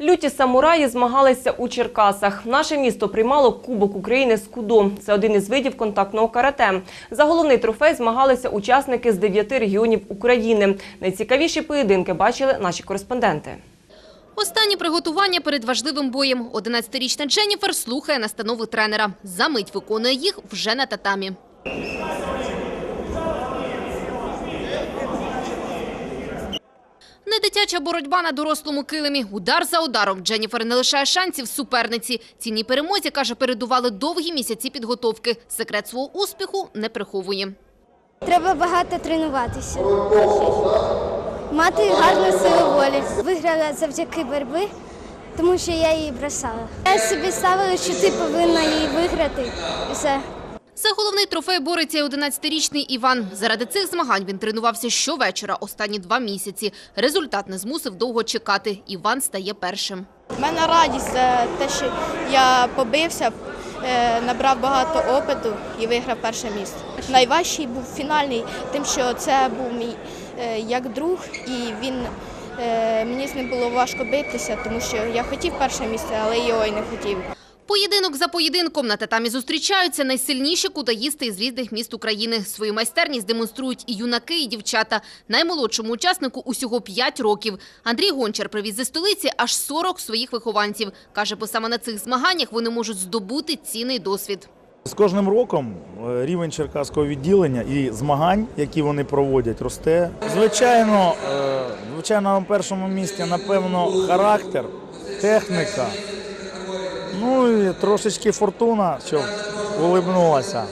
Люті самураї змагалися у Черкасах. Наше місто приймало Кубок України з кудо. Це один із видів контактного карате. За головний трофей змагалися учасники з дев'яти регіонів України. Найцікавіші поєдинки бачили наші кореспонденти. Останні приготування перед важливим боєм. 11-річна Дженніфер слухає настанови тренера. За мить виконує їх вже на татамі. Не дитяча боротьба на дорослому килимі. Удар за ударом. Дженніфер не лишає шансів суперниці. Цінній перемозі, каже, передували довгі місяці підготовки. Секрет свого успіху не приховує. Треба багато тренуватися. Мати гарну силу волі. Виграла завдяки боротьби, тому що я її бросала. Я собі ставила, що ти повинна її виграти. Все. За головний трофей бореться 11-річний Іван. Заради цих змагань він тренувався щовечора останні два місяці. Результат не змусив довго чекати. Іван стає першим. У мене радість за те, що я побився, е, набрав багато опиту і виграв перше місце. Найважчий був фінальний, тим, що це був мій е, як друг, і він е, мені з ним було важко битися, тому що я хотів перше місце, але його й не хотів. Поєдинок за поєдинком на татамі зустрічаються найсильніші кудаїсти із різних міст України. Свою майстерність демонструють і юнаки, і дівчата. Наймолодшому учаснику усього 5 років. Андрій Гончар привіз зі столиці аж 40 своїх вихованців. Каже, бо саме на цих змаганнях вони можуть здобути цінний досвід. З кожним роком е, рівень черкаського відділення і змагань, які вони проводять, росте. Звичайно, е, звичайно, на першому місці, напевно, характер, техніка. Ну і трошечки фортуна, що улибнулася.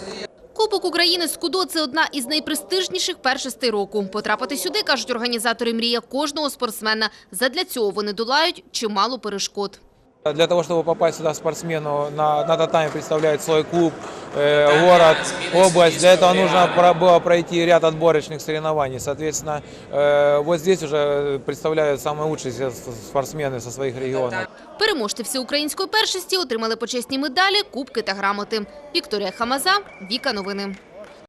Кубок України з КУДО – це одна із найпрестижніших першостей року. Потрапити сюди, кажуть організатори, мрія кожного спортсмена. Задля цього вони долають чимало перешкод. Для того, чтобы попасть сюда спортсмену, на, на татами представляет свой клуб, э, город, область. Для этого нужно про- было пройти ряд отборочных соревнований. Соответственно, э, вот здесь уже представляют самые лучшие се- спортсмены со своих регионов. Переможці всеукраїнської першості отримали почесні медалі, кубки та грамоти. Вікторія Хамаза, Віка Новини.